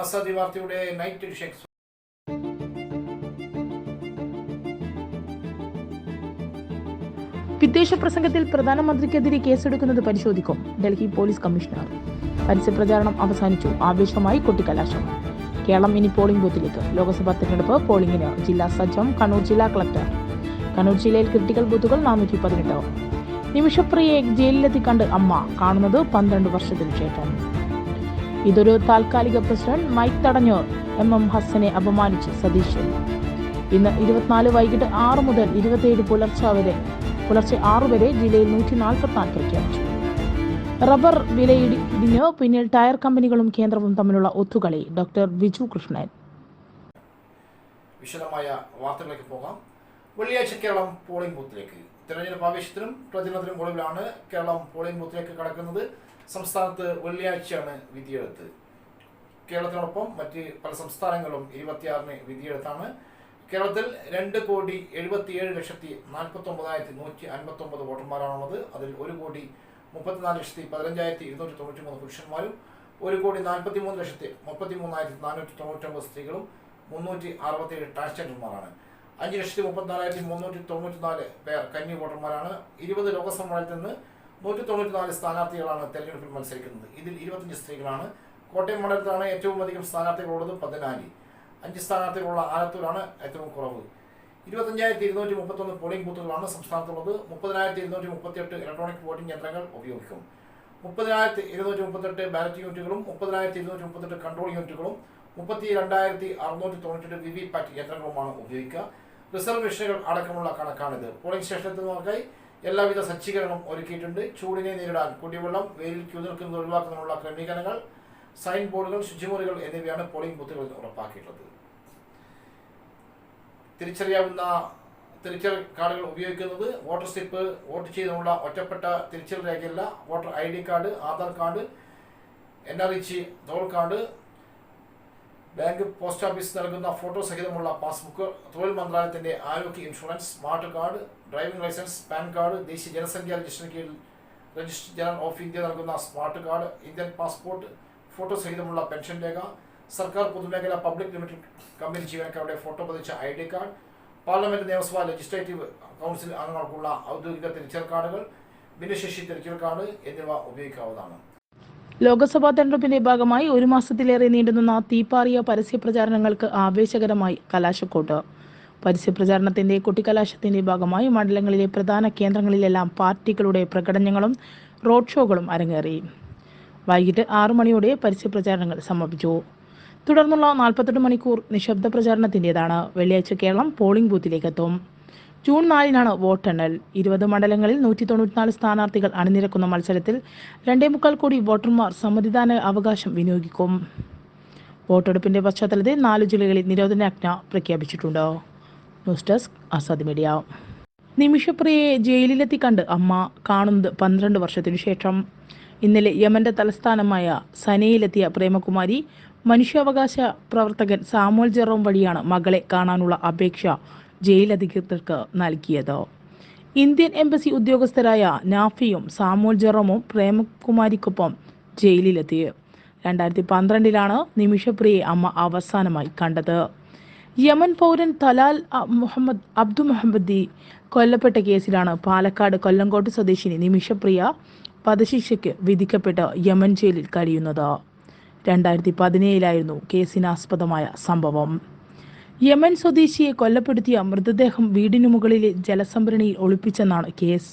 ആസാദി വാർത്തയുടെ night edition വിദ്വേഷ പ്രസംഗത്തിൽ പ്രധാനമന്ത്രിക്കെതിരെ കേസെടുക്കുന്നത് പരിശോധിക്കും. Delhi police commissioner. പരസ്യപ്രചാരണം അവസാനിച്ചു. ആവേശമായി കൊട്ടിക്കലാശം. കേരളം ഇനി പോളിംഗ് ബൂത്തിലേക്ക് ലോക്സഭാ തെരഞ്ഞെടുപ്പ് പോളിംഗിന് ജില്ലാ സജ്ജം കണ്ണൂർ ജില്ലാ കളക്ടർ കണ്ണൂർ ജില്ലയിൽ ക്രിട്ടിക്കൽ ബൂത്തുകൾ നാനൂറ്റി പതിനെട്ട് നിമിഷപ്രിയയെ ജയിലിലെത്തി കണ്ട് അമ്മ. കാണുന്നത് പന്ത്രണ്ട് വർഷത്തിനു ശേഷം. ഇതൊരു താൽക്കാലിക പ്രസിഡന്റ് മൈക്ക് തടഞ്ഞു എം എം ഹസനെ അപമാനിച്ച് സതീശൻ. ഇന്ന് ഇരുപത്തിനാല് വൈകിട്ട് ആറ് മുതൽ ഇരുപത്തിയേഴ് പുലർച്ച വരെ പുലർച്ചെ ആറ് വരെ ജില്ലയിൽ നൂറ്റി നാൽപ്പത്തിനാല് പ്രഖ്യാപിച്ചു റബ്ബർ വിലയിടിഞ്ഞ് പിന്നിൽ ടയർ കമ്പനികളും കേന്ദ്രവും തമ്മിലുള്ള ഒത്തുകളി. ഡോക്ടർ ബിജു കൃഷ്ണൻ. വിശദമായ വാർത്തകളിലേക്ക് പോകാം. വെള്ളിയാഴ്ച കേരളം പോളിംഗ് ബൂത്തിലേക്ക്. തെരഞ്ഞെടുപ്പ് ആവേശത്തിനും പ്രചരണത്തിനും ഒടുവിലാണ് കേരളം പോളിംഗ് ബൂത്തിലേക്ക് കടക്കുന്നത്. സംസ്ഥാനത്ത് വെള്ളിയാഴ്ചയാണ് വിധിയെഴുത്ത്. കേരളത്തിനോടൊപ്പം മറ്റ് പല സംസ്ഥാനങ്ങളും ഇരുപത്തിയാറിന് വിധിയെഴുത്താണ്. കേരളത്തിൽ രണ്ട് കോടി എഴുപത്തിയേഴ് ലക്ഷത്തി നാൽപ്പത്തി ഒമ്പതായിരത്തി നൂറ്റി അൻപത്തി ഒമ്പത് വോട്ടർമാരാണുള്ളത്. അതിൽ ഒരു കോടി മുപ്പത്തിനാല് ലക്ഷത്തി പതിനഞ്ചായിരത്തി ഇരുന്നൂറ്റി തൊണ്ണൂറ്റി മൂന്ന് പുരുഷന്മാരും ഒരു കോടി നാൽപ്പത്തി മൂന്ന് ലക്ഷത്തി മുപ്പത്തി മൂന്നായിരത്തി നാനൂറ്റി തൊണ്ണൂറ്റൊമ്പത് സ്ത്രീകളും മുന്നൂറ്റി അറുപത്തിയേഴ് ട്രാൻസ്ജെൻഡർമാരാണ്. അഞ്ച് ലക്ഷത്തി മുപ്പത്തിനാലായിരത്തി മുന്നൂറ്റി തൊണ്ണൂറ്റി നാല് പേർ കന്നി വോട്ടർമാരാണ്. ഇരുപത് ലോക്സഭാ മണ്ഡലത്തിൽ നിന്ന് നൂറ്റി തൊണ്ണൂറ്റിനാല് സ്ഥാനാർത്ഥികളാണ് തെരഞ്ഞെടുപ്പിൽ മത്സരിക്കുന്നത്. ഇതിൽ ഇരുപത്തഞ്ച് സ്ത്രീകളാണ്. കോട്ടയം മണ്ഡലത്തിലാണ് ഏറ്റവും അധികം സ്ഥാനാർത്ഥികളുള്ളത് പതിനാല്. അഞ്ച് സ്ഥാനാർത്ഥികളുള്ള ആലത്തൂരാണ് ഏറ്റവും കുറവ്. ഇരുപത്തഞ്ചായിരത്തി ഇരുന്നൂറ്റി മുപ്പത്തൊന്ന് പോളിംഗ് ബൂത്തുകളാണ് സംസ്ഥാനത്തുള്ളത്. മുപ്പതിനായിരത്തി ഇരുന്നൂറ്റി മുപ്പത്തിയെട്ട് ഇലക്ട്രോണിക് വോട്ടിംഗ് യന്ത്രങ്ങൾ ഉപയോഗിക്കും. മുപ്പതിനായിരത്തി ഇരുന്നൂറ്റി മുപ്പത്തെട്ട് ബാലറ്റ് യൂണിറ്റുകളും മുപ്പതിനായിരത്തി ഇരുന്നൂറ്റി മുപ്പത്തെട്ട് കൺട്രോൾ യൂണിറ്റുകളും മുപ്പത്തി രണ്ടായിരത്തി അറുന്നൂറ്റി തൊണ്ണൂറ്റെട്ട് വി വി പാറ്റ് യന്ത്രങ്ങളുമാണ് ഉപയോഗിക്കുക. റിസർവേഷനുകൾ അടക്കമുള്ള കണക്കാണിത്. പോളിംഗ് സ്റ്റേഷനെത്തുന്നവർക്കായി എല്ലാവിധ സജ്ജീകരണവും ഒരുക്കിയിട്ടുണ്ട്. ചൂടിനെ നേരിടാൻ കുടിവെള്ളം വെയിൽ ക്യൂ നിൽക്കുന്നത് ഒഴിവാക്കുന്നതിനുള്ള ക്രമീകരണങ്ങൾ സൈൻ ബോർഡുകൾ ശുചിമുറികൾ എന്നിവയാണ് പോളിംഗ് ബൂത്തുകളിൽ ഉറപ്പാക്കിയിട്ടുള്ളത്. തിരിച്ചറിയാവുന്ന തിരിച്ചൽ കാർഡുകൾ ഉപയോഗിക്കുന്നത് വോട്ടർ സ്ലിപ്പ് വോട്ട് ചെയ്തുള്ള ഒറ്റപ്പെട്ട തിരിച്ചൽ രേഖയല്ല. Voter I D card Aadhaar card N R E തോൾ കാർഡ് ബാങ്ക് പോസ്റ്റ് ഓഫീസ് നൽകുന്ന ഫോട്ടോ സഹിതമുള്ള പാസ്ബുക്ക് തൊഴിൽ മന്ത്രാലയത്തിന്റെ ആരോഗ്യ insurance smart card driving licence PAN card ദേശീയ ജനസംഖ്യാ രജിസ്റ്ററിന് കീഴിൽ രജിസ്റ്റർ ജനറൽ ഓഫ് ഇന്ത്യ നൽകുന്ന smart card Indian passport photo സഹിതമുള്ള pension രേഖ സർക്കാർ പൊതുമേഖല പബ്ലിക് ലിമിറ്റഡ് കമ്പനി ജീവനക്കാരുടെ ഫോട്ടോ പതിച്ച ഐ ഡി കാർഡ് പാർലമെന്റ് നിയമസഭ ലെജിസ്ലേറ്റീവ് കൗൺസിൽ അംഗങ്ങൾക്കുള്ള ഔദ്യോഗിക തിരിച്ചൽ കാർഡുകൾ ഭിന്നശേഷി തിരിച്ചൽ കാർഡ് എന്നിവ ഉപയോഗിക്കാവുന്നതാണ്. ലോക്സഭാ തെരഞ്ഞെടുപ്പിന്റെ ഭാഗമായി ഒരു മാസത്തിലേറെ നീണ്ടുനിന്ന തീപ്പാറിയ പരസ്യ പ്രചാരണങ്ങൾക്ക് ആവേശകരമായി കലാശക്കോട്ട്. പരസ്യപ്രചാരണത്തിന്റെ കുട്ടിക്കലാശത്തിന്റെ ഭാഗമായി മണ്ഡലങ്ങളിലെ പ്രധാന കേന്ദ്രങ്ങളിലെല്ലാം പാർട്ടികളുടെ പ്രകടനങ്ങളും റോഡ് ഷോകളും അരങ്ങേറി. വൈകിട്ട് ആറു മണിയോടെ പരസ്യപ്രചാരണങ്ങൾ സമാപിച്ചു. തുടർന്നുള്ള നാൽപ്പത്തെട്ട് മണിക്കൂർ നിശബ്ദ പ്രചാരണത്തിന്റെതാണ് വെള്ളിയാഴ്ച കേരളം പോളിംഗ് ബൂത്തിലേക്ക് എത്തും ജൂൺ നാലിനാണ് വോട്ടെണ്ണൽ. ഇരുപത് മണ്ഡലങ്ങളിൽ നൂറ്റി തൊണ്ണൂറ്റിനാല് സ്ഥാനാർത്ഥികൾ അണിനിരക്കുന്ന മത്സരത്തിൽ രണ്ടേ മുക്കാൽ കോടി വോട്ടർമാർ സമ്മതിദാന അവകാശം വിനിയോഗിക്കും. വോട്ടെടുപ്പിന്റെ പശ്ചാത്തലത്തിൽ നാല് ജില്ലകളിൽ നിരോധനാജ്ഞ പ്രഖ്യാപിച്ചിട്ടുണ്ട്. News desk Azad media. നിമിഷപ്രിയയെ ജയിലിലെത്തി കണ്ട് അമ്മ കാണുന്നത് പന്ത്രണ്ട് വർഷത്തിനു ശേഷം. ഇന്നലെ യമന്റെ തലസ്ഥാനമായ സനയിലെത്തിയ പ്രേമകുമാരി മനുഷ്യാവകാശ പ്രവർത്തകൻ സാമുവൽ ജെറോം വഴിയാണ് മകളെ കാണാനുള്ള അപേക്ഷ ജയിലധികൃതർക്ക് നൽകിയത്. ഇന്ത്യൻ എംബസി ഉദ്യോഗസ്ഥരായ നാഫിയും സാമൂൽ ജെറോമും പ്രേമകുമാരിക്കൊപ്പം ജയിലിലെത്തി. രണ്ടായിരത്തി പന്ത്രണ്ടിലാണ് നിമിഷപ്രിയെ അമ്മ അവസാനമായി കണ്ടത്. യമൻ പൗരൻ തലാൽ മുഹമ്മദ് അബ്ദു മുഹമ്മദി കൊല്ലപ്പെട്ട കേസിലാണ് പാലക്കാട് കൊല്ലങ്കോട്ട് സ്വദേശിനി നിമിഷപ്രിയ വധശിക്ഷയ്ക്ക് വിധിക്കപ്പെട്ട് യമൻ ജയിലിൽ കഴിയുന്നത്. രണ്ടായിരത്തി പതിനേഴിലായിരുന്നു കേസിനാസ്പദമായ സംഭവം. യമൻ സ്വദേശിയെ കൊല്ലപ്പെടുത്തിയ മൃതദേഹം വീടിനു മുകളിലെ ജലസംഭരണിയിൽ ഒളിപ്പിച്ചെന്നാണ് കേസ്.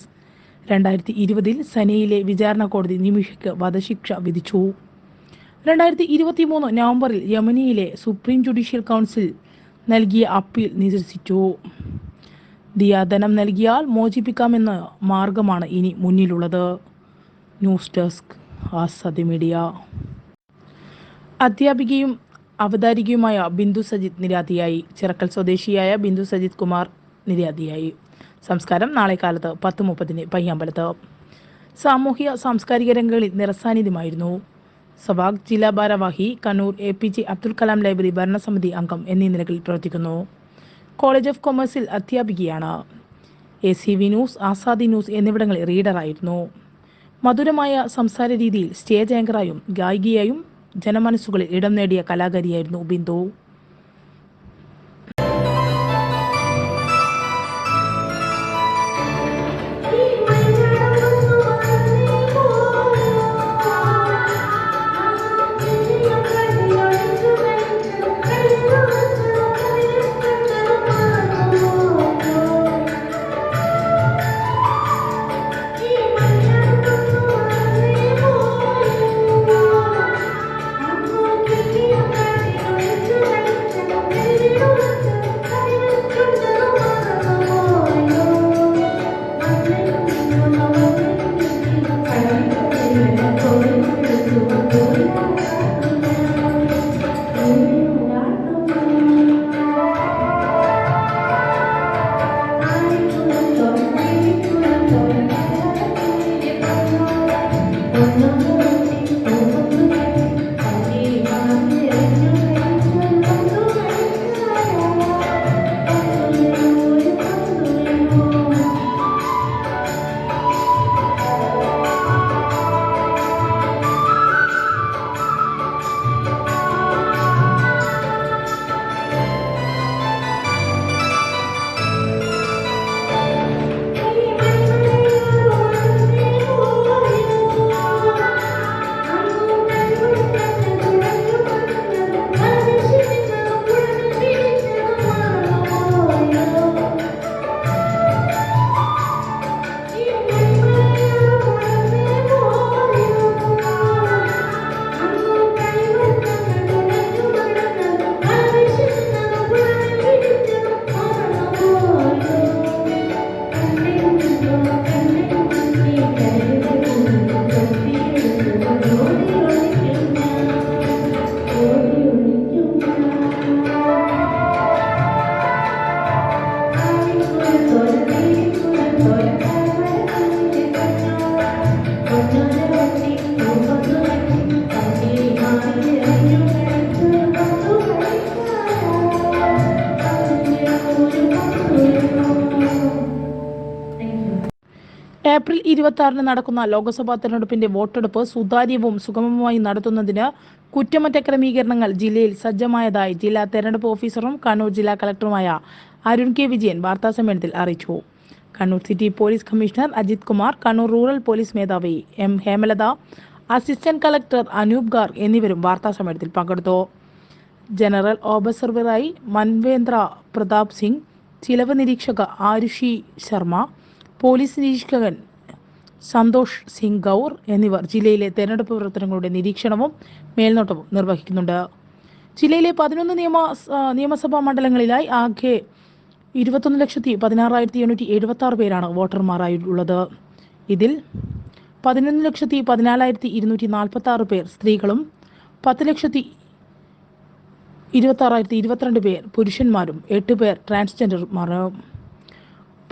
രണ്ടായിരത്തി ഇരുപതിൽ സനയിലെ വിചാരണ കോടതി നിമിഷയ്ക്ക് വധശിക്ഷ വിധിച്ചു. രണ്ടായിരത്തി ഇരുപത്തി മൂന്ന് നവംബറിൽ യമനിയിലെ സുപ്രീം ജുഡീഷ്യൽ കൗൺസിൽ നൽകിയ അപ്പീൽ നിരസിച്ചു. ദിയാധനം നൽകിയാൽ മോചിപ്പിക്കാമെന്ന മാർഗമാണ് ഇനി മുന്നിലുള്ളത്. News desk Azadi media. അധ്യാപികയും അവതാരികയുമായ ബിന്ദു സജിത് നിര്യാതിയായി ചിറക്കൽ സ്വദേശിയായ ബിന്ദു സജിത് കുമാർ നിര്യാതിയായി സംസ്കാരം നാളെ കാലത്ത് പത്ത് മുപ്പതിന് പയ്യാമ്പലത്ത്. സാമൂഹ്യ സാംസ്കാരിക രംഗങ്ങളിൽ നിറസാന്നിധ്യമായിരുന്നു. സവാഗ് ജില്ലാ ഭാരവാഹി Kannur A P J Abdul Kalam library ഭരണസമിതി അംഗം എന്നീ നിലകളിൽ പ്രവർത്തിക്കുന്നു. കോളേജ് ഓഫ് കൊമേഴ്സിൽ അധ്യാപികയാണ്. A C V news Azadi news എന്നിവിടങ്ങളിൽ റീഡറായിരുന്നു. മധുരമായ സംസാര രീതിയിൽ സ്റ്റേജ് ആങ്കറായും ഗായികയായും ജനമനസ്സുകളിൽ ഇടം നേടിയ കലാകാരിയായിരുന്നു ബിന്ദു ഇരുപത്തി ആറിന് നടക്കുന്ന ലോക്സഭാ തെരഞ്ഞെടുപ്പിന്റെ വോട്ടെടുപ്പ് സുതാര്യവും സുഗമവുമായി നടത്തുന്നതിന് കുറ്റമറ്റ ക്രമീകരണങ്ങൾ ജില്ലയിൽ സജ്ജമായതായി ജില്ലാ തെരഞ്ഞെടുപ്പ് ഓഫീസറും കണ്ണൂർ ജില്ലാ കളക്ടറുമായ അരുൺ കെ വിജയൻ വാർത്താസമ്മേളനത്തിൽ അറിയിച്ചു. Kannur city police commissioner Ajith Kumar Kannur rural police മേധാവി M Hemalatha assistant collector Anoop Garg എന്നിവരും വാർത്താസമ്മേളനത്തിൽ പങ്കെടുത്തു. ജനറൽ ഓബസർവറായി മൻവേന്ദ്ര പ്രതാപ് സിംഗ് ചിലവ് നിരീക്ഷക ആരുഷി ശർമ്മ പോലീസ് നിരീക്ഷകൻ സന്തോഷ് സിംഗ് ഗൗർ എന്നിവർ ജില്ലയിലെ തെരഞ്ഞെടുപ്പ് പ്രവർത്തനങ്ങളുടെ നിരീക്ഷണവും മേൽനോട്ടവും നിർവഹിക്കുന്നുണ്ട്. ജില്ലയിലെ പതിനൊന്ന് നിയമ നിയമസഭാ മണ്ഡലങ്ങളിലായി ആകെ ഇരുപത്തൊന്ന് ലക്ഷത്തി പതിനാറായിരത്തി എണ്ണൂറ്റി എഴുപത്തി ആറ് പേരാണ് വോട്ടർമാരായുള്ളത്. ഇതിൽ പതിനൊന്ന് ലക്ഷത്തി പതിനാലായിരത്തി ഇരുന്നൂറ്റി നാൽപ്പത്തി ആറ് പേർ സ്ത്രീകളും പത്ത് ലക്ഷത്തി ഇരുപത്തി ആറായിരത്തി ഇരുപത്തിരണ്ട് പേർ പുരുഷന്മാരും എട്ട് പേർ ട്രാൻസ്ജെൻഡർമാരും.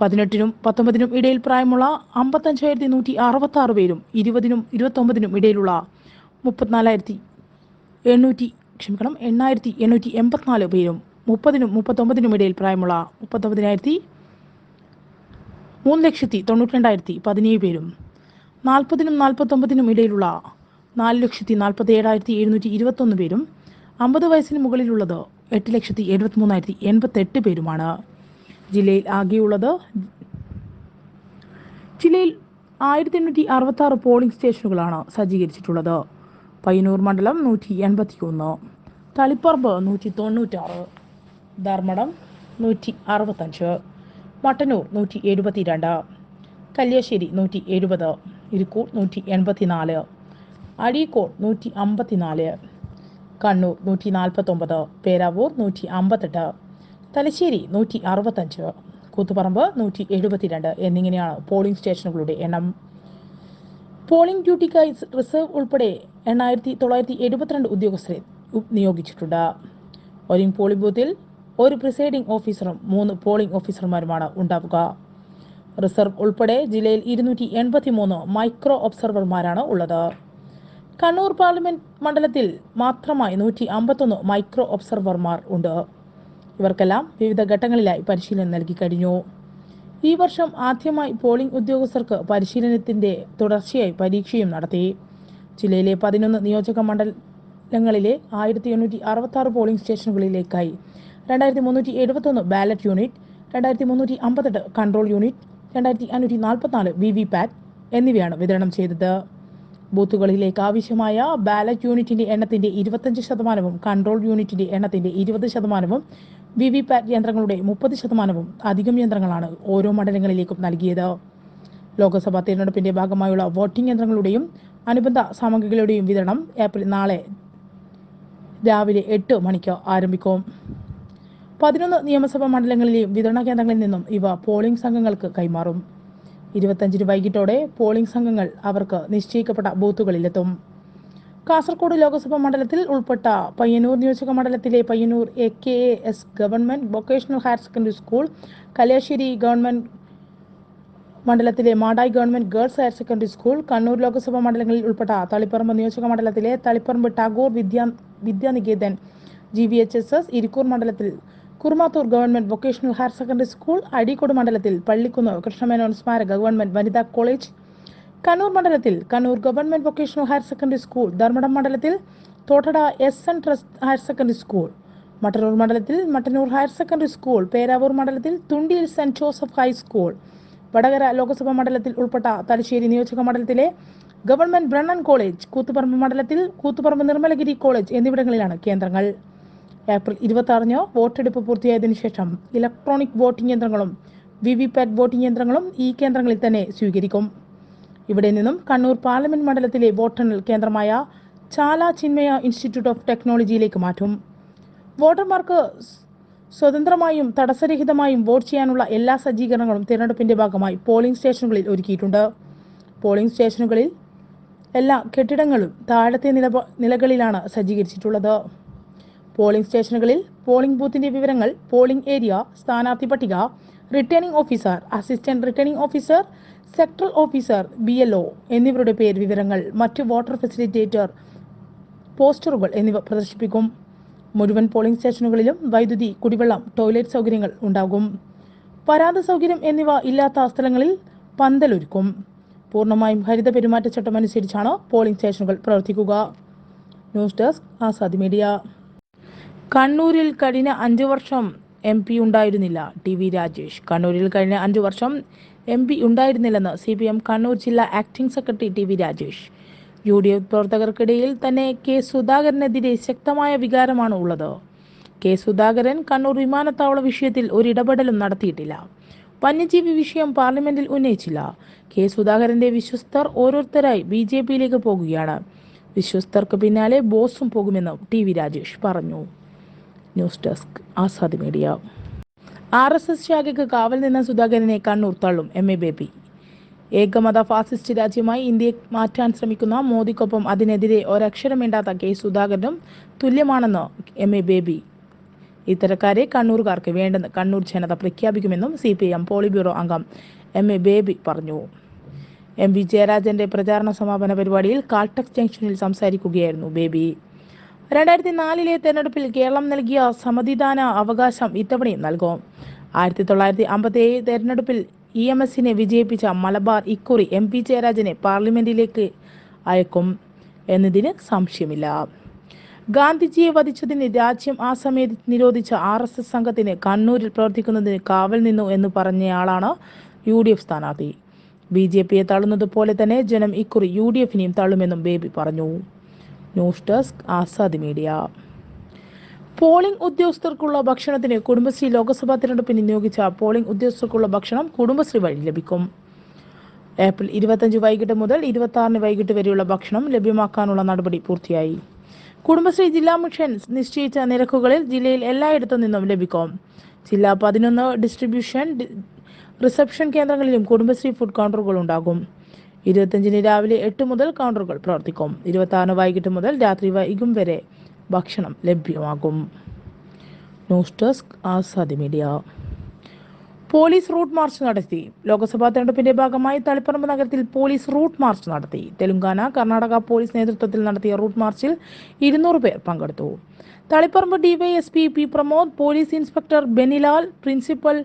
പതിനെട്ടിനും പത്തൊമ്പതിനും ഇടയിൽ പ്രായമുള്ള അമ്പത്തഞ്ചായിരത്തി നൂറ്റി അറുപത്തി ആറ് പേരും ഇരുപതിനും ഇരുപത്തൊമ്പതിനും ഇടയിലുള്ള മുപ്പത്തിനാലായിരത്തി എണ്ണൂറ്റി ക്ഷമിക്കണം എണ്ണായിരത്തി എണ്ണൂറ്റി എൺപത്തിനാല് പേരും മുപ്പതിനും മുപ്പത്തൊമ്പതിനും ഇടയിൽ പ്രായമുള്ള മുപ്പത്തൊമ്പതിനായിരത്തി മൂന്ന് ലക്ഷത്തി തൊണ്ണൂറ്റി രണ്ടായിരത്തി പതിനേഴ് പേരും നാൽപ്പതിനും നാൽപ്പത്തൊമ്പതിനും ഇടയിലുള്ള നാല് ലക്ഷത്തി നാൽപ്പത്തി ഏഴായിരത്തി എഴുന്നൂറ്റി ഇരുപത്തൊന്ന് പേരും അമ്പത് വയസ്സിന് മുകളിലുള്ളത് എട്ട് ലക്ഷത്തി എഴുപത്തി മൂന്നായിരത്തി എൺപത്തെട്ട് പേരുമാണ്. ജില്ലയിൽ ആകെയുള്ളത് ജില്ലയിൽ ആയിരത്തി എണ്ണൂറ്റി അറുപത്തി ആറ് പോളിംഗ് സ്റ്റേഷനുകളാണ് സജ്ജീകരിച്ചിട്ടുള്ളത്. പയ്യന്നൂർ മണ്ഡലം നൂറ്റി എൺപത്തി ഒന്ന് തളിപ്പറമ്പ് നൂറ്റി തൊണ്ണൂറ്റാറ് ധർമ്മടം നൂറ്റി അറുപത്തഞ്ച് മട്ടന്നൂർ നൂറ്റി എഴുപത്തി രണ്ട് കല്യാശ്ശേരി നൂറ്റി എഴുപത് ഇരിക്കൂർ നൂറ്റി എൺപത്തി അഴീക്കോട് നൂറ്റി അമ്പത്തിനാല് കണ്ണൂർ നൂറ്റി നാൽപ്പത്തൊമ്പത് പേരാവൂർ നൂറ്റി അമ്പത്തെട്ട് തലശ്ശേരി നൂറ്റി അറുപത്തഞ്ച് കൂത്തുപറമ്പ് നൂറ്റി എഴുപത്തിരണ്ട് എന്നിങ്ങനെയാണ് പോളിംഗ് സ്റ്റേഷനുകളുടെ എണ്ണം. പോളിംഗ് ഡ്യൂട്ടിക്കായി റിസർവ് ഉൾപ്പെടെ എണ്ണായിരത്തി തൊള്ളായിരത്തി എഴുപത്തിരണ്ട് ഉദ്യോഗസ്ഥരെ നിയോഗിച്ചിട്ടുണ്ട്. ഒരു പോളിംഗ് ബൂത്തിൽ ഒരു പ്രിസൈഡിംഗ് ഓഫീസറും മൂന്ന് പോളിംഗ് ഓഫീസർമാരുമാണ് ഉണ്ടാവുക. റിസർവ് ഉൾപ്പെടെ ജില്ലയിൽ ഇരുന്നൂറ്റി എൺപത്തി മൂന്ന് മൈക്രോ ഒബ്സർവർമാരാണ് ഉള്ളത്. കണ്ണൂർ പാർലമെന്റ് മണ്ഡലത്തിൽ മാത്രമായി നൂറ്റി അമ്പത്തൊന്ന് മൈക്രോ ഒബ്സർവർമാർ ഉണ്ട്. ഇവർക്കെല്ലാം വിവിധ ഘട്ടങ്ങളിലായി പരിശീലനം നൽകി കഴിഞ്ഞു. ഈ വർഷം ആദ്യമായി പോളിംഗ് ഉദ്യോഗസ്ഥർക്ക് പരിശീലനത്തിന്റെ തുടർച്ചയായി പരീക്ഷയും നടത്തി. ജില്ലയിലെ പതിനൊന്ന് നിയോജക മണ്ഡലങ്ങളിലെ ആയിരത്തി എണ്ണൂറ്റി അറുപത്തി ആറ് പോളിംഗ് സ്റ്റേഷനുകളിലേക്കായി രണ്ടായിരത്തി മുന്നൂറ്റി എഴുപത്തൊന്ന് ബാലറ്റ് യൂണിറ്റ് രണ്ടായിരത്തി മുന്നൂറ്റി അമ്പത്തെട്ട് കൺട്രോൾ യൂണിറ്റ് രണ്ടായിരത്തി അഞ്ഞൂറ്റി നാൽപ്പത്തിനാല് വി വി പാറ്റ് എന്നിവയാണ് വിതരണം ചെയ്തത്. ബൂത്തുകളിലേക്ക് ആവശ്യമായ ബാലറ്റ് യൂണിറ്റിന്റെ എണ്ണത്തിന്റെ ഇരുപത്തഞ്ച് ശതമാനവും കൺട്രോൾ യൂണിറ്റിന്റെ എണ്ണത്തിന്റെ ഇരുപത് ശതമാനവും വി വി പാറ്റ് യന്ത്രങ്ങളുടെ മുപ്പത് ശതമാനവും അധികം യന്ത്രങ്ങളാണ് ഓരോ മണ്ഡലങ്ങളിലേക്കും നൽകിയത്. ലോക്സഭാ തിരഞ്ഞെടുപ്പിന്റെ ഭാഗമായുള്ള വോട്ടിംഗ് യന്ത്രങ്ങളുടെയും അനുബന്ധ സാമഗ്രികളുടെയും വിതരണം ഏപ്രിൽ നാളെ രാവിലെ എട്ട് മണിക്ക് ആരംഭിക്കും. പതിനൊന്ന് നിയമസഭാ മണ്ഡലങ്ങളിലെയും വിതരണ കേന്ദ്രങ്ങളിൽ നിന്നും ഇവ പോളിംഗ് സംഘങ്ങൾക്ക് കൈമാറും. ഇരുപത്തഞ്ചിന് വൈകിട്ടോടെ പോളിംഗ് സംഘങ്ങൾ അവർക്ക് നിശ്ചയിക്കപ്പെട്ട ബൂത്തുകളിലെത്തും. കാസർഗോഡ് ലോക്സഭാ മണ്ഡലത്തിൽ ഉൾപ്പെട്ട പയ്യന്നൂർ നിയോജക മണ്ഡലത്തിലെ Payyanur A K A S government vocational higher secondary school Kalliasseri government മണ്ഡലത്തിലെ Madayi government girls higher secondary school Kannur Lok Sabha മണ്ഡലങ്ങളിൽ ഉൾപ്പെട്ട തളിപ്പറമ്പ് നിയോജക മണ്ഡലത്തിലെ Taliparamba Tagore Vidya Vidyaniketan G V H S S Irikkur മണ്ഡലത്തിൽ Kurumathur government vocational higher secondary school Azhikode മണ്ഡലത്തിൽ പള്ളിക്കുന്ന് കൃഷ്ണമേനോൻ സ്മാരക government വനിതാ college Kannur മണ്ഡലത്തിൽ Kannur government vocational higher secondary school Dharmadam മണ്ഡലത്തിൽ Thottada S N trust higher secondary school Mattannur മണ്ഡലത്തിൽ Mattannur higher secondary school Peravoor മണ്ഡലത്തിൽ തുണ്ടിയിൽ saint Joseph high school Vadakara Lok Sabha മണ്ഡലത്തിൽ ഉൾപ്പെട്ട തലശ്ശേരി നിയോജക മണ്ഡലത്തിലെ ഗവൺമെന്റ് ബ്രണ്ണൻ കോളേജ് കൂത്തുപറമ്പ് മണ്ഡലത്തിൽ Koothuparamba Nirmalagiri college എന്നിവിടങ്ങളിലാണ് കേന്ദ്രങ്ങൾ. ഏപ്രിൽ ഇരുപത്തി ആറിന് വോട്ടെടുപ്പ് പൂർത്തിയായതിനു ശേഷം ഇലക്ട്രോണിക് വോട്ടിംഗ് യന്ത്രങ്ങളും വി വി പാറ്റ് വോട്ടിംഗ് യന്ത്രങ്ങളും ഈ കേന്ദ്രങ്ങളിൽ തന്നെ സ്വീകരിക്കും. ഇവിടെ നിന്നും കണ്ണൂർ പാർലമെന്റ് മണ്ഡലത്തിലെ വോട്ടെണ്ണൽ കേന്ദ്രമായ ചാല ചിന്മയ ഇൻസ്റ്റിറ്റ്യൂട്ട് ഓഫ് ടെക്നോളജിയിലേക്ക് മാറ്റും. വോട്ടർമാർക്ക് സ്വതന്ത്രമായും തടസ്സരഹിതമായും വോട്ട് ചെയ്യാനുള്ള എല്ലാ സജ്ജീകരണങ്ങളും തിരഞ്ഞെടുപ്പിന്റെ ഭാഗമായി പോളിംഗ് സ്റ്റേഷനുകളിൽ ഒരുക്കിയിട്ടുണ്ട്. പോളിംഗ് സ്റ്റേഷനുകളിൽ എല്ലാ കെട്ടിടങ്ങളും താഴത്തെ നില നിലകളിലാണ് സജ്ജീകരിച്ചിട്ടുള്ളത്. പോളിംഗ് സ്റ്റേഷനുകളിൽ പോളിംഗ് ബൂത്തിന്റെ വിവരങ്ങൾ പോളിംഗ് ഏരിയ സ്ഥാനാർത്ഥി പട്ടിക returning officer assistant returning officer sectoral officer B L O എന്നിവരുടെ പേര് വിവരങ്ങൾ മറ്റ് വാട്ടർ ഫെസിലിറ്റേറ്റർ പോസ്റ്ററുകൾ എന്നിവ പ്രദർശിപ്പിക്കും. മുഴുവൻ പോളിംഗ് സ്റ്റേഷനുകളിലും വൈദ്യുതി കുടിവെള്ളം ടോയ്ലറ്റ് സൗകര്യങ്ങൾ ഉണ്ടാകും. പരാതി സൗകര്യം എന്നിവ ഇല്ലാത്ത സ്ഥലങ്ങളിൽ പന്തലൊരുക്കും പൂർണമായും ഹരിത പെരുമാറ്റച്ചട്ടം അനുസരിച്ചാണ് പോളിംഗ് സ്റ്റേഷനുകൾ പ്രവർത്തിക്കുക. News desk Azadi media. കണ്ണൂരിൽ കഴിഞ്ഞ അഞ്ചു വർഷം എം പി ഉണ്ടായിരുന്നില്ല. T V Rajesh. കണ്ണൂരിൽ കഴിഞ്ഞ അഞ്ചു വർഷം എം പി ഉണ്ടായിരുന്നില്ലെന്ന് സി പി എം കണ്ണൂർ ജില്ലാ acting secretary T V Rajesh. U D F പ്രവർത്തകർക്കിടയിൽ തന്നെ കെ സുധാകരനെതിരെ ശക്തമായ വികാരമാണ് ഉള്ളത്. കെ സുധാകരൻ കണ്ണൂർ വിമാനത്താവള വിഷയത്തിൽ ഒരിടപെടലും നടത്തിയിട്ടില്ല. വന്യജീവി വിഷയം പാർലമെന്റിൽ ഉന്നയിച്ചില്ല. കെ സുധാകരന്റെ വിശ്വസ്തർ ഓരോരുത്തരായി ബി ജെ പിയിലേക്ക് പോകുകയാണ്. വിശ്വസ്തർക്ക് പിന്നാലെ ബോസും പോകുമെന്ന് ടി വി രാജേഷ് പറഞ്ഞു. News desk Azad media. R S S ശാഖയ്ക്ക് കാവൽ നിന്ന സുധാകരനെ കണ്ണൂർ തള്ളും എം എ ബേബി. ഏകമത ഫാസിസ്റ്റ് രാജ്യമായി ഇന്ത്യയെ മാറ്റാൻ ശ്രമിക്കുന്ന മോദിക്കൊപ്പം അതിനെതിരെ ഒരക്ഷരം വേണ്ടാത്ത കെ സുധാകരനും തുല്യമാണെന്ന് എം എ ബേബി. ഇത്തരക്കാരെ കണ്ണൂർക്കാർക്ക് വേണ്ടെന്ന് കണ്ണൂർ ജനത പ്രഖ്യാപിക്കുമെന്നും C P M politburo അംഗം എം എ ബേബി പറഞ്ഞു. എം വി ജയരാജന്റെ പ്രചാരണ സമാപന പരിപാടിയിൽ കാൾടെക്സ് ജംഗ്ഷനിൽ സംസാരിക്കുകയായിരുന്നു ബേബി. രണ്ടായിരത്തി നാലിലെ തെരഞ്ഞെടുപ്പിൽ കേരളം നൽകിയ സമ്മതിദാന അവകാശം ഇത്തവണയും നൽകും. ആയിരത്തി തൊള്ളായിരത്തി അമ്പത്തി ഏഴ് തെരഞ്ഞെടുപ്പിൽ ഇ എം എസിനെ വിജയിപ്പിച്ച മലബാർ ഇക്കുറി എം പി ജയരാജനെ പാർലമെന്റിലേക്ക് അയക്കും എന്നതിന് സംശയമില്ല. ഗാന്ധിജിയെ വധിച്ചതിന് രാജ്യം ആ സമയത്ത് നിരോധിച്ച ആർ എസ് എസ് സംഘത്തിന് കണ്ണൂരിൽ പ്രവർത്തിക്കുന്നതിന് കാവൽ നിന്നു എന്ന് പറഞ്ഞയാളാണ് യു ഡി എഫ് സ്ഥാനാർത്ഥി. ബി ജെ പിയെ തള്ളുന്നത് പോലെ തന്നെ ജനം ഇക്കുറി യു ഡി എഫിനെയും തള്ളുമെന്നും ബേബി പറഞ്ഞു. News desk Azad media. Polling ഉദ്യോഗസ്ഥർക്കുള്ള ഭക്ഷണത്തിന് കുടുംബശ്രീ ലോക്സഭാ തിരഞ്ഞെടുപ്പിന് നിയോഗിച്ച പോളിംഗ് ഉദ്യോഗസ്ഥർക്കുള്ള ഭക്ഷണം കുടുംബശ്രീ വഴി ലഭിക്കും. ഏപ്രിൽ ഇരുപത്തഞ്ച് വൈകിട്ട് മുതൽ ഇരുപത്തി ആറിന് വൈകിട്ട് വരെയുള്ള ഭക്ഷണം ലഭ്യമാക്കാനുള്ള നടപടി പൂർത്തിയായി. കുടുംബശ്രീ ജില്ലാ മിഷൻ നിശ്ചയിച്ച നിരക്കുകളിൽ ജില്ലയിൽ എല്ലായിടത്തു നിന്നും ലഭിക്കും. ജില്ലാ പതിനൊന്ന് ഡിസ്ട്രിബ്യൂഷൻ റിസപ്ഷൻ കേന്ദ്രങ്ങളിലും കുടുംബശ്രീ ഫുഡ് കൗണ്ടറുകൾ ഉണ്ടാകും. ഇരുപത്തഞ്ചിന് രാവിലെ എട്ട് മുതൽ കൗണ്ടറുകൾ പ്രവർത്തിക്കും. ഇരുപത്തി ആറിന് വൈകിട്ട് മുതൽ രാത്രി വൈകും വരെ ഭക്ഷണം ലഭ്യമാകും. News desk Azadi media. Police route march നടത്തി. ലോക്സഭാ തെരഞ്ഞെടുപ്പിന്റെ ഭാഗമായി തളിപ്പറമ്പ് നഗരത്തിൽ പോലീസ് റൂട്ട് മാർച്ച് നടത്തി. തെലുങ്കാന കർണാടക പോലീസ് നേതൃത്വത്തിൽ നടത്തിയ റൂട്ട് മാർച്ചിൽ ഇരുന്നൂറ് പേർ പങ്കെടുത്തു. Taliparamba DYSP P Pramod police inspector Benilal principal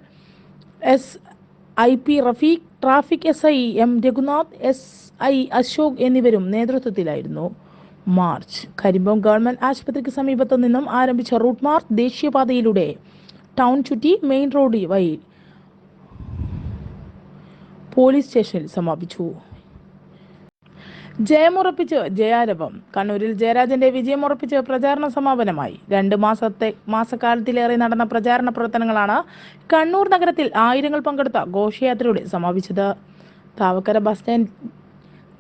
S I P Rafeeq traffic S I M Raghunath S I Ashok എന്നിവരും നേതൃത്വത്തിലായിരുന്നു. മാർച്ച്. കരിമ്പം ഗവൺമെന്റ് ആശുപത്രിക്ക് സമീപത്തു നിന്നും ആരംഭിച്ച റൂട്ട് മാർച്ച് ദേശീയപാതയിലൂടെ ടൗൺ ചുറ്റി മെയിൻ റോഡ് വഴി പോലീസ് സ്റ്റേഷനിൽ സമാപിച്ചു. ജയമുറപ്പിച്ച് ജയാരവം. കണ്ണൂരിൽ ജയരാജന്റെ വിജയമുറപ്പിച്ച് പ്രചാരണ സമാപനമായി. രണ്ട് മാസത്തെ മാസക്കാലത്തിലേറെ നടന്ന പ്രചാരണ പ്രവർത്തനങ്ങളാണ് കണ്ണൂർ നഗരത്തിൽ ആയിരങ്ങൾ പങ്കെടുത്ത ഘോഷയാത്രയുടെ സമാപിച്ചത്. താവക്കര ബസ് സ്റ്റാൻഡ്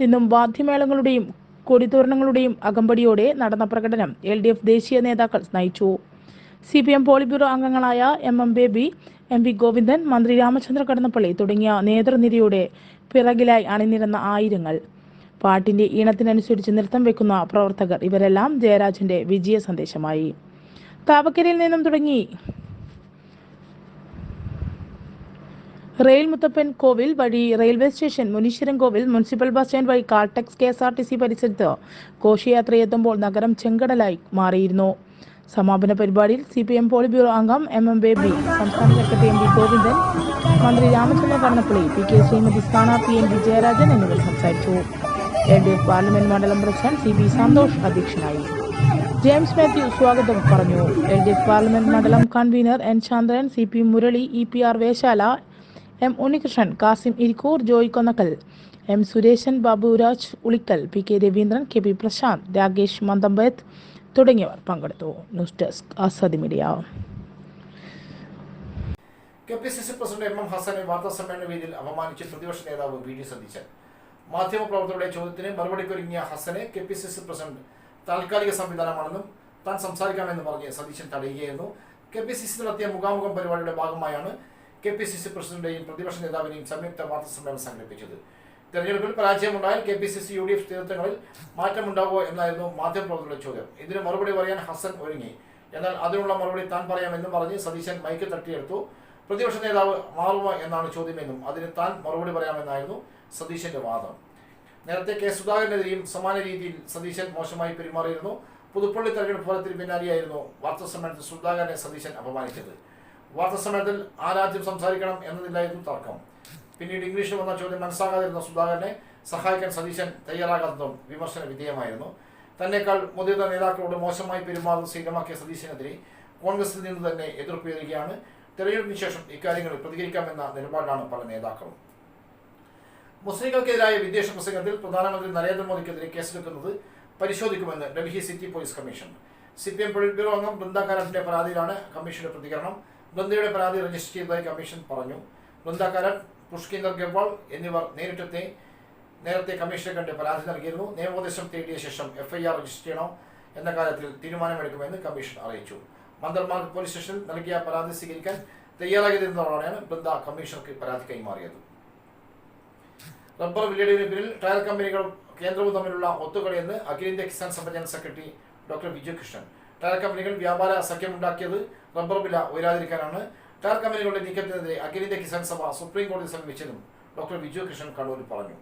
നിന്നും വാദ്യമേളങ്ങളുടെയും കൊടിതോരണങ്ങളുടെയും അകമ്പടിയോടെ നടന്ന പ്രകടനം എൽ ഡി എഫ് ദേശീയ നേതാക്കൾ നയിച്ചു സി പി എം പോളിബ്യൂറോ അംഗങ്ങളായ M M Baby M V Govindan മന്ത്രി രാമചന്ദ്ര കടന്നപ്പള്ളി തുടങ്ങിയ നേതൃനിരയുടെ പിറകിലായി അണിനിരന്ന ആയിരങ്ങൾ. പാട്ടിന്റെ ഈണത്തിനനുസരിച്ച് നൃത്തം വെക്കുന്ന പ്രവർത്തകർ ഇവരെല്ലാം ജയരാജന്റെ വിജയ സന്ദേശമായി. താവക്കരയിൽ നിന്നും തുടങ്ങി. റെയിൽ മുത്തപ്പൻ കോവിൽ വഴി റെയിൽവേ സ്റ്റേഷൻ മുനീശ്വരൻ കോവിൽ മുനിസിപ്പൽ ബസ് സ്റ്റാൻഡ് വഴി Caltex K S R T C പരിസരത്ത് ഘോഷയാത്രയെത്തുമ്പോൾ നഗരം ചെങ്കടലായി മാറിയിരുന്നു. സമാപന പരിപാടിയിൽ C P M polit bureau അംഗം എം എം ബേബി സംസ്ഥാന സെക്രട്ടറി എം വി ഗോവിന്ദൻ മന്ത്രി രാമചന്ദ്രൻ കടന്നപ്പള്ളി പി കെ ശ്രീമതി സ്ഥാനാർത്ഥി എം വി ജയരാജൻ എന്നിവർ സംസാരിച്ചു. എൽ ഡി എഫ് പാർലമെന്റ് മണ്ഡലം പ്രസിഡന്റ് സി ബി സന്തോഷ് അധ്യക്ഷനായി. ജെയിംസ് മാത്യു സ്വാഗതം പറഞ്ഞു. എൽ ഡി എഫ് പാർലമെന്റ് മണ്ഡലം convener N Chandran C P Murali E P R Veshala M Unnikrishnan Kasim Irikkur Joy Konnakkal M Suresan Baburaj Ulikkal P K Raveendran K P Prashanth Rakesh Mandampath തുടങ്ങിയവർ പങ്കെടുത്തു. News desk Azadi media. K P C C president M M ഹസനെ വാർത്താ സമ്മേളന വേദിയിൽ അപമാനിച്ച് പ്രതിപക്ഷ നേതാവ് V D മാധ്യമപ്രവർത്തകരുടെ ചോദ്യത്തിന് മറുപടിക്കൊരുങ്ങിയ ഹസനെ K P C C president താൽക്കാലിക സംവിധാനമാണെന്നും താൻ സംസാരിക്കാമെന്ന് പറഞ്ഞ് സതീശൻ തടയുകയായിരുന്നു. കെ പി സി സി നടത്തിയ മുഖാമുഖം പരിപാടിയുടെ ഭാഗമായാണ് കെ പി സി സി പ്രസിഡന്റിന്റെയും പ്രതിപക്ഷ നേതാവിനെയും സംയുക്ത വാർത്താ സമ്മേളനം സംഘടിപ്പിച്ചത്. തെരഞ്ഞെടുപ്പിൽ പരാജയമുണ്ടായാൽ K P C C U D F നേതൃത്വങ്ങളിൽ മാറ്റമുണ്ടാകുമോ എന്നായിരുന്നു മാധ്യമപ്രവർത്തകരുടെ ചോദ്യം. ഇതിന് മറുപടി പറയാൻ ഹസൻ ഒരുങ്ങി. എന്നാൽ അതിനുള്ള മറുപടി താൻ പറയാമെന്നും പറഞ്ഞ് സതീശൻ മൈക്ക് തട്ടിയെടുത്തു. പ്രതിപക്ഷ നേതാവ് മാറുമോ എന്നാണ് ചോദ്യമെന്നും അതിന് താൻ മറുപടി പറയാമെന്നായിരുന്നു സതീശന്റെ വാദം. നേരത്തെ കെ സുധാകരനെതിരെയും സമാന രീതിയിൽ സതീശൻ മോശമായി പെരുമാറിയിരുന്നു. പുതുപ്പള്ളി തെരഞ്ഞെടുപ്പ് ഫലത്തിന് പിന്നാലെയായിരുന്നു വാർത്താ സമ്മേളനത്തിൽ സുധാകരനെ സതീശൻ അപമാനിച്ചത്. വാർത്താ സമ്മേളനത്തിൽ ആരാജ്യം സംസാരിക്കണം എന്നതിലായിരുന്നു തർക്കം. പിന്നീട് ഇംഗ്ലീഷിൽ വന്ന ചോദ്യം മനസ്സാകാതിരുന്ന സുധാകരനെ സഹായിക്കാൻ സതീശൻ തയ്യാറാകാത്തതും വിമർശന വിധേയമായിരുന്നു. തന്നെക്കാൾ മുതിർന്ന നേതാക്കളോട് മോശമായി പെരുമാറുന്ന ശീലമാക്കിയ സതീശനെതിരെ കോൺഗ്രസിൽ നിന്ന് തന്നെ എതിർപ്പ് എതിർപ്പുയരുകയാണ് തെരഞ്ഞെടുപ്പിന് ശേഷം ഇക്കാര്യങ്ങളിൽ പ്രതികരിക്കാമെന്ന നിലപാടാണ് പല നേതാക്കളും. മുസ്ലിങ്ങൾക്കെതിരായ വിദ്വേഷ പ്രസംഗത്തിൽ പ്രധാനമന്ത്രി നരേന്ദ്രമോദിക്കെതിരെ കേസെടുക്കുന്നത് പരിശോധിക്കുമെന്ന് Delhi city police commission. C P M polit bureau അംഗം ബൃന്ദ കാരാട്ടിന്റെ പരാതിയിലാണ് കമ്മീഷന്റെ പ്രതികരണം. ബൃന്ദയുടെ പരാതി രജിസ്റ്റർ ചെയ്തതായി കമ്മീഷൻ പറഞ്ഞു. ബൃന്ദ കാരാട്ട് പുഷ്കിന്ദർ ഗർവാൾ എന്നിവർ നേരിട്ടെത്തി നേരത്തെ കമ്മീഷനെ കണ്ട് പരാതി നൽകിയിരുന്നു. നിയമോപദേശം തേടിയ ശേഷം എഫ്ഐആർ രജിസ്റ്റർ ചെയ്യണം എന്ന കാര്യത്തിൽ തീരുമാനമെടുക്കുമെന്ന് കമ്മീഷൻ അറിയിച്ചു. മന്ദർമാർഗ് പോലീസ് സ്റ്റേഷനിൽ നൽകിയ പരാതി സ്വീകരിക്കാൻ തയ്യാറാകിയതിനോടാണ് ബൃന്ദ കമ്മീഷണർക്ക് പരാതി കൈമാറിയത്. റബ്ബർ വിലയുടെ പേരിൽ ടയർ കമ്പനികളും കേന്ദ്രവും തമ്മിലുള്ള ഒത്തുകളിയെന്ന് അഖിലേന്ത്യാ Kisan Sabha general secretary doctor Viju Krishnan tyre കമ്പനികൾ വ്യാപാര സഖ്യമുണ്ടാക്കിയത് റബ്ബർ വില ഉയരാതിരിക്കാനാണ്. ടയർ കമ്പനികളുടെ നീക്കത്തിനെതിരെ അഖിലേന്ത്യാ കിസാൻ സഭ സുപ്രീം കോടതി സമീപിച്ചതും ഡോക്ടർ വിജു കൃഷ്ണൻ കണ്ണൂരിൽ പറഞ്ഞു.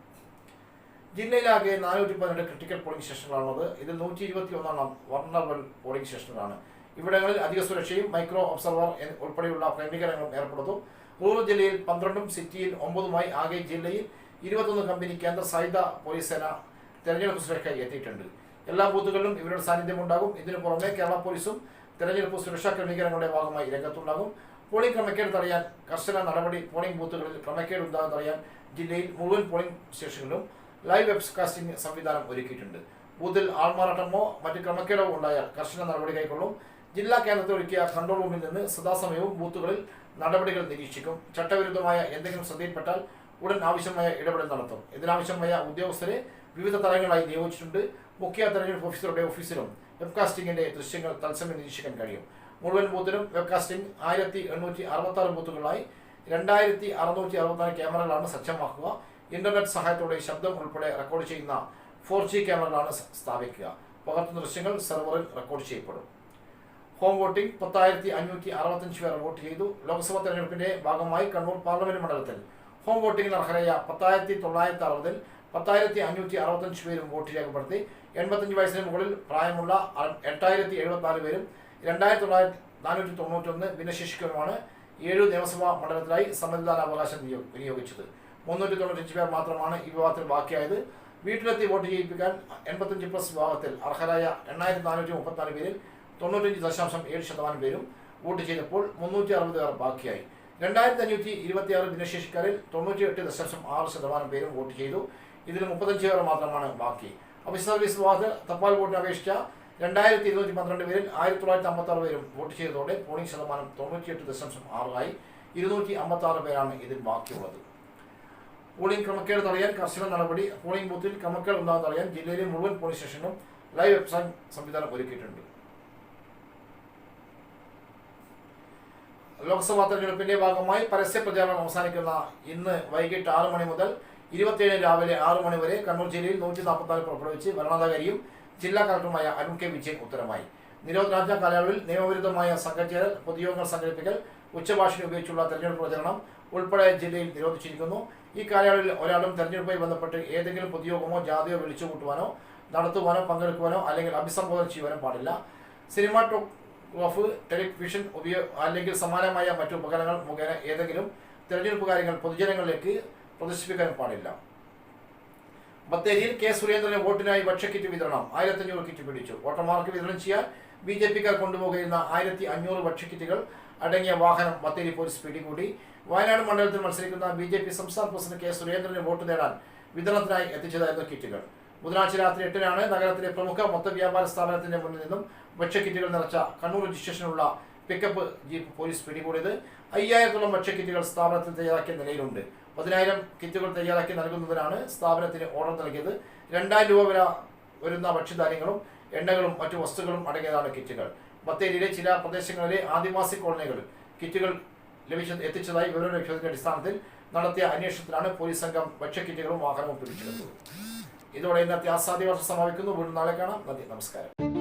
ജില്ലയിലാകെ നാനൂറ്റി പതിനെട്ട് ക്രിട്ടിക്കൽ പോളിംഗ് സ്റ്റേഷനുകളാണുള്ളത്. ഇത് നൂറ്റി ഇരുപത്തി ഒന്നാം വർണബൽ പോളിംഗ് സ്റ്റേഷനുകളാണ്. ഇവിടങ്ങളിൽ അധിക സുരക്ഷയും മൈക്രോ ഒബ്സർവർ ഉൾപ്പെടെയുള്ള ക്രമീകരണങ്ങളും ഏർപ്പെടുത്തും റൂറൽ ജില്ലയിൽ പന്ത്രണ്ടും സിറ്റിയിൽ ഒമ്പതുമായി ആകെ ജില്ലയിൽ ഇരുപത്തൊന്ന് കമ്പനി കേന്ദ്ര സായുധ പോലീസ് സേന തെരഞ്ഞെടുപ്പ് സുരക്ഷയ്ക്ക് എത്തിയിട്ടുണ്ട്. എല്ലാ ബൂത്തുകളിലും ഇവരുടെ സാന്നിധ്യം ഉണ്ടാകും. ഇതിനു പുറമെ കേരള പോലീസും തെരഞ്ഞെടുപ്പ് സുരക്ഷാ ക്രമീകരണങ്ങളുടെ ഭാഗമായി രംഗത്തുണ്ടാകും. പോളിംഗ് ക്രമക്കേട് തടയാൻ കർശന നടപടി പോളിംഗ് ബൂത്തുകളിൽ ക്രമക്കേട് ഉണ്ടാകാൻ തടയാൻ ജില്ലയിൽ മുഴുവൻ പോളിംഗ് സ്റ്റേഷനുകളിലും ലൈവ് വെബ്കാസ്റ്റിംഗ് സംവിധാനം ഒരുക്കിയിട്ടുണ്ട്. ബൂത്തിൽ ആൾമാറാട്ടമോ മറ്റ് ക്രമക്കേടോ ഉണ്ടായാൽ കർശന നടപടി കൈക്കൊള്ളും. ജില്ലാ കേന്ദ്രത്തിൽ ഒരുക്കിയ കൺട്രോൾ റൂമിൽ നിന്ന് സദാസമയവും ബൂത്തുകളിൽ നടപടികൾ നിരീക്ഷിക്കും. ചട്ടവിരുദ്ധമായ എന്തെങ്കിലും ശ്രദ്ധയിൽപ്പെട്ടാൽ ഉടൻ ആവശ്യമായ ഇടപെടൽ നടത്തും. ഇതിനാവശ്യമായ ഉദ്യോഗസ്ഥരെ വിവിധ തലങ്ങളായി നിയോഗിച്ചിട്ടുണ്ട്. മുഖ്യ തെരഞ്ഞെടുപ്പ് ഓഫീസറുടെ ഓഫീസിലും വെബ്കാസ്റ്റിംഗിന്റെ ദൃശ്യങ്ങൾ തത്സമയം നിരീക്ഷിക്കാൻ കഴിയും. മുഴുവൻ ബൂത്തിലും വെബ്കാസ്റ്റിംഗ് ആയിരത്തി എണ്ണൂറ്റി അറുപത്തി ആറ് ബൂത്തുകളായി രണ്ടായിരത്തി അറുന്നൂറ്റി അറുപത്തിനാല് ക്യാമറകളാണ് സജ്ജമാക്കുക. ഇന്റർനെറ്റ് സഹായത്തോടെ ശബ്ദം ഉൾപ്പെടെ റെക്കോർഡ് ചെയ്യുന്ന ഫോർ ജി ക്യാമറകളാണ് സ്ഥാപിക്കുക. പകർത്തുന്ന ദൃശ്യങ്ങൾ സെർവറിൽ റെക്കോർഡ് ചെയ്യപ്പെടും. ഹോം വോട്ടിംഗ് പത്തായിരത്തി അഞ്ഞൂറ്റി അറുപത്തഞ്ച് പേർ വോട്ട് ചെയ്തു. ലോക്സഭാ തെരഞ്ഞെടുപ്പിന്റെ ഭാഗമായി കണ്ണൂർ പാർലമെന്റ് മണ്ഡലത്തിൽ ഹോം വോട്ടിംഗിന് അർഹരായ പത്തായിരത്തി തൊള്ളായിരത്തി അറുപതിൽ പത്തായിരത്തി അഞ്ഞൂറ്റി അറുപത്തഞ്ച് പേരും വോട്ട് രേഖപ്പെടുത്തി. എൺപത്തഞ്ച് വയസ്സിന് മുകളിൽ പ്രായമുള്ള എട്ടായിരത്തി എഴുപത്തിനാല് പേരും രണ്ടായിരത്തി തൊള്ളായിരത്തി നാനൂറ്റി തൊണ്ണൂറ്റൊന്ന് ഭിന്നശേഷിക്കുമാണ് ഏഴു നിയമസഭാ മണ്ഡലത്തിലായി സമ്മതിദാനാവകാശം വിനിയോ- വിനിയോഗിച്ചത്. മുന്നൂറ്റി തൊണ്ണൂറ്റഞ്ച് പേർ മാത്രമാണ് ഈ വിഭാഗത്തിൽ ബാക്കിയായത്. വീട്ടിലെത്തി വോട്ട് ചെയ്യിപ്പിക്കാൻ എൺപത്തഞ്ച് പ്ലസ് വിഭാഗത്തിൽ അർഹരായ എണ്ണായിരത്തി നാനൂറ്റി മുപ്പത്തിനാല് പേരിൽ തൊണ്ണൂറ്റഞ്ച് ദശാംശം ഏഴ് ശതമാനം പേരും വോട്ട് ചെയ്തപ്പോൾ മുന്നൂറ്റി അറുപത് പേർ ബാക്കിയായി. രണ്ടായിരത്തി അഞ്ഞൂറ്റി ഇരുപത്തി ആറ് ഭിന്നശേഷിക്കാരിൽ തൊണ്ണൂറ്റി എട്ട് ദശാംശം ആറ് ശതമാനം പേരും വോട്ട് ചെയ്തു. ഇതിൽ മുപ്പത്തഞ്ച് പേർ മാത്രമാണ് ബാക്കി. ഓഫീസ് സർവീസ് വിഭാഗത്തിൽ തപാൽ വോട്ടിന് അപേക്ഷിച്ച രണ്ടായിരത്തി ഇരുന്നൂറ്റി പന്ത്രണ്ട് പേരിൽ ആയിരത്തി തൊള്ളായിരത്തി അമ്പത്തി ആറ് പേരും വോട്ട് ചെയ്തതോടെ പോളിംഗ് ശതമാനം തൊണ്ണൂറ്റിയെട്ട് ദശാംശം ആറായി ഇരുന്നൂറ്റി അമ്പത്തി ആറ് പേരാണ് ഇതിൽ ബാക്കിയുള്ളത്. പോളിംഗ് ക്രമക്കേട് തടയാൻ കർശന നടപടി. പോളിംഗ് ബൂത്തിൽ ക്രമക്കേട് ഉണ്ടാകാൻ തടയാൻ ജില്ലയിലെ മുഴുവൻ പോലീസ് സ്റ്റേഷനും ലൈവ് വെബ്സൈറ്റ് സംവിധാനം ഒരുക്കിയിട്ടുണ്ട്. ലോക്സഭാ തെരഞ്ഞെടുപ്പിന്റെ ഭാഗമായി പരസ്യ പ്രചാരണം അവസാനിക്കുന്ന ഇന്ന് വൈകിട്ട് ആറ് മണി മുതൽ ഇരുപത്തിയേഴ് രാവിലെ ആറു മണി വരെ കണ്ണൂർ ജില്ലയിൽ നൂറ്റി നാൽപ്പത്തിനാല് പുറപ്പെടുവിച്ച് ഭരണാധികാരിയും ജില്ലാ കളക്ടറുമായ അരുൺ കെ വിജയൻ ഉത്തരമായി നിരോധനാജ്ഞ കാലയളവിൽ നിയമവിരുദ്ധമായ സംഘചേരൽ പൊതുയോഗങ്ങൾ സംഘടിപ്പിക്കൽ ഉച്ചഭാഷണി ഉപയോഗിച്ചുള്ള തെരഞ്ഞെടുപ്പ് പ്രചരണം ഉൾപ്പെടെ ജില്ലയിൽ നിരോധിച്ചിരിക്കുന്നു. ഈ കാലയളവിൽ ഒരാളും തെരഞ്ഞെടുപ്പുമായി ബന്ധപ്പെട്ട് ഏതെങ്കിലും പൊതുയോഗമോ ജാതിയോ വിളിച്ചുകൂട്ടുവാനോ നടത്തുവാനോ പങ്കെടുക്കുവാനോ അല്ലെങ്കിൽ അഭിസംബോധന ചെയ്യുവാനോ പാടില്ല. സിനിമാറ്റോഗ്രാഫ് ടെലിവിഷൻ ഉപയോഗ അല്ലെങ്കിൽ സമാനമായ മറ്റു ഉപകരണങ്ങൾ മുഖേന ഏതെങ്കിലും തെരഞ്ഞെടുപ്പ് കാര്യങ്ങൾ പൊതുജനങ്ങളിലേക്ക് പ്രദർശിപ്പിക്കാൻ പാടില്ല. ബത്തേരിയിൽ കെ. സുരേന്ദ്രന് വോട്ടിനായി ഭക്ഷ്യക്കിറ്റ് വിതരണം. ആയിരത്തി അഞ്ഞൂറ് കിറ്റ് പിടിച്ചു. വോട്ടർമാർക്ക് വിതരണം ചെയ്യാൻ ബി ജെ പിക്കാർ കൊണ്ടുപോകുന്ന ആയിരത്തി അഞ്ഞൂറ് ഭക്ഷ്യക്കിറ്റുകൾ അടങ്ങിയ വാഹനം ബത്തേരി പോലീസ് പിടികൂടി. വയനാട് മണ്ഡലത്തിൽ മത്സരിക്കുന്ന ബി ജെ പി സംസ്ഥാന പ്രസിഡന്റ് കെ. സുരേന്ദ്രന് വോട്ട് നേടാൻ വിതരണത്തിനായി എത്തിച്ചതായിരുന്നു കിറ്റുകൾ. ബുധനാഴ്ച രാത്രി എട്ടിനാണ് നഗരത്തിലെ പ്രമുഖ മൊത്ത വ്യാപാര സ്ഥാപനത്തിന്റെ മുന്നിൽ നിന്നും ഭക്ഷ്യക്കിറ്റുകൾ നിറച്ച കണ്ണൂർ രജിസ്ട്രേഷനുള്ള പിക്കപ്പ് ജീപ്പ് പോലീസ് പിടികൂടിയത്. അയ്യായിരത്തോളം ഭക്ഷ്യക്കിറ്റുകൾ സ്ഥാപനത്തിൽ തയ്യാറാക്കിയ നിലയിലുണ്ട്. പതിനായിരം കിറ്റുകൾ തയ്യാറാക്കി നൽകുന്നതിനാണ് സ്ഥാപനത്തിന് ഓർഡർ നൽകിയത്. രണ്ടായിരം രൂപ വില വരുന്ന ഭക്ഷ്യധാന്യങ്ങളും എണ്ണകളും മറ്റു വസ്തുക്കളും അടങ്ങിയതാണ് കിറ്റുകൾ. ബത്തേരിയിലെ ചില പ്രദേശങ്ങളിലെ ആദിവാസി കോളനികളിൽ കിറ്റുകൾ ലഭിച്ച എത്തിച്ചതായി വിവരം ലഭിച്ചതിന്റെ അടിസ്ഥാനത്തിൽ നടത്തിയ അന്വേഷണത്തിലാണ് പോലീസ് സംഘം ഭക്ഷ്യക്കിറ്റുകളും വാഹനവും പിടിച്ചെടുത്തത്. ഇതോടെ ഇന്നത്തെ ആസാദി വർഷം സമാപിക്കുന്നു. വീണ്ടും നാളെ കാണാം. നന്ദി. നമസ്കാരം.